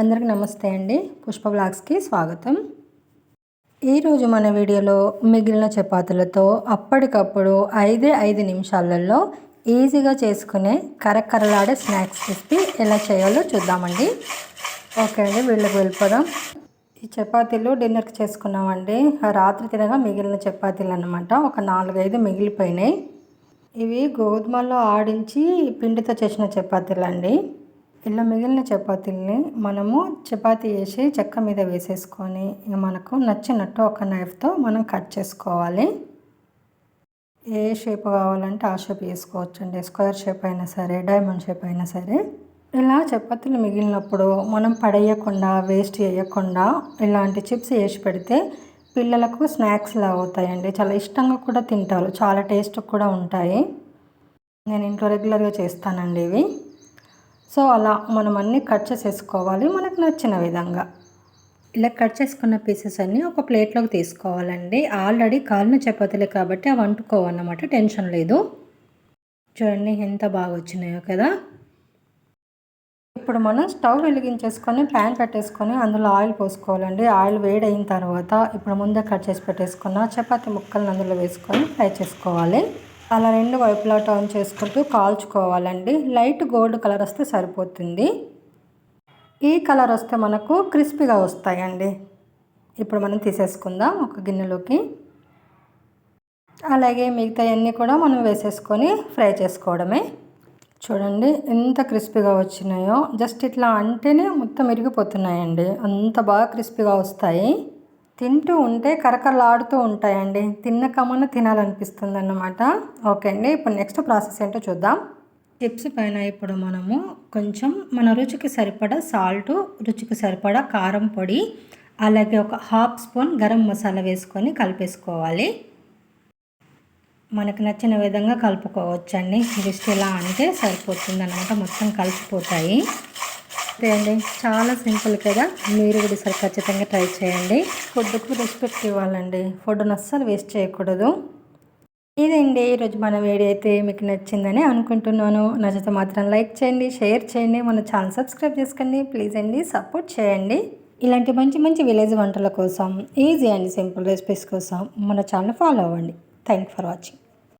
అందరికీ నమస్తే అండి. పుష్ప బ్లాగ్స్కి స్వాగతం. ఈరోజు మన వీడియోలో మిగిలిన చపాతీలతో అప్పటికప్పుడు ఐదే ఐదు నిమిషాలలో ఈజీగా చేసుకునే కరకరలాడే స్నాక్స్ రెసిపీ ఎలా చేయాలో చూద్దామండి. ఓకే అండి వీళ్ళకి వెళ్ళిపోదాం. ఈ చపాతీలు డిన్నర్కి చేసుకున్నామండి. రాత్రి తినగా మిగిలిన చపాతీలు అనమాట ఒక నాలుగైదు మిగిలిపోయినాయి. ఇవి గోధుమలో ఆడించి పిండితో చేసిన చపాతీలు అండి ఇలా మిగిలిన చపాతీల్ని మనము చపాతీ వేసి చెక్క మీద వేసేసుకొని మనకు నచ్చినట్టు ఒక నైఫ్తో మనం కట్ చేసుకోవాలి. ఏ షేప్ కావాలంటే ఆ షేప్ వేసుకోవచ్చు అండి స్క్వేర్ షేప్ అయినా సరే డైమండ్ షేప్ అయినా సరే. ఇలా చపాతీలు మిగిలినప్పుడు మనం పడేయకుండా వేస్ట్ చేయకుండా ఇలాంటి చిప్స్ వేసి పెడితే పిల్లలకు స్నాక్స్లా అవుతాయండి. చాలా ఇష్టంగా కూడా తింటారు. చాలా టేస్ట్ కూడా ఉంటాయి. నేను ఇంట్లో రెగ్యులర్గా చేస్తానండి ఇవి. సో అలా మనం అన్నీ కట్ చేసేసుకోవాలి మనకు నచ్చిన విధంగా. ఇలా కట్ చేసుకున్న పీసెస్ అన్నీ ఒక ప్లేట్లోకి తీసుకోవాలండి. ఆల్రెడీ కాలిన చపాతీలే కాబట్టి అవి అంటుకోవన్నమాట టెన్షన్ లేదు. చూడండి ఎంత బాగా వచ్చినాయో కదా. ఇప్పుడు మనం స్టవ్ వెలిగించేసుకొని ప్యాన్ పెట్టేసుకొని అందులో ఆయిల్ పోసుకోవాలండి. ఆయిల్ వేడైన తర్వాత ఇప్పుడు ముందే కట్ చేసి పెట్టేసుకున్న చపాతీ ముక్కలను అందులో వేసుకొని ఫ్రై చేసుకోవాలి. అలా రెండు వైపులా టర్న్ చేసుకుంటూ కాల్చుకోవాలండి. లైట్ గోల్డ్ కలర్ వస్తే సరిపోతుంది. ఈ కలర్ వస్తే మనకు క్రిస్పీగా వస్తాయండి. ఇప్పుడు మనం తీసేసుకుందాం ఒక గిన్నెలోకి. అలాగే మిగతా అన్నీ కూడా మనం వేసేసుకొని ఫ్రై చేసుకోవడమే. చూడండి ఎంత క్రిస్పీగా వచ్చినాయో. జస్ట్ ఇట్లా అంటేనే మొత్తం ఇరిగిపోతున్నాయండి. అంత బాగా క్రిస్పీగా వస్తాయి. తింటూ ఉంటే కరకరలాడుతూ ఉంటాయండి. తిన్నకమన్న తినాలనిపిస్తుంది అన్నమాట ఓకే అండి. ఇప్పుడు నెక్స్ట్ ప్రాసెస్ ఏంటో చూద్దాం. చిప్స్ పైన ఇప్పుడు మనము కొంచెం మన రుచికి సరిపడా సాల్ట్ రుచికి సరిపడా కారం పొడి అలాగే ఒక హాఫ్ స్పూన్ గరం మసాలా వేసుకొని కలిపేసుకోవాలి. మనకు నచ్చిన విధంగా కలుపుకోవచ్చండి. జస్ట్ ఇలా అంటే సరిపోతుంది అనమాట మొత్తం కలిసిపోతాయి. అండి. చాలా సింపుల్ కదా? మీరు కూడా ఈసారి ఖచ్చితంగా ట్రై చేయండి. ఫుడ్కు రెస్పెక్ట్ ఇవ్వాలండి. ఫుడ్ను అస్సలు వేస్ట్ చేయకూడదు. ఇదండి. ఈరోజు మన వీడియో అయితే మీకు నచ్చిందని అనుకుంటున్నాను. నచ్చితే మాత్రం లైక్ చేయండి షేర్ చేయండి. మన ఛానల్ సబ్స్క్రైబ్ చేసుకోండి ప్లీజ్ అండి సపోర్ట్ చేయండి. ఇలాంటి మంచి మంచి విలేజ్ వంటల కోసం ఈజీ అండ్ సింపుల్ రెసిపీస్ కోసం మన ఛానల్ ఫాలో అవ్వండి. Thank for watching.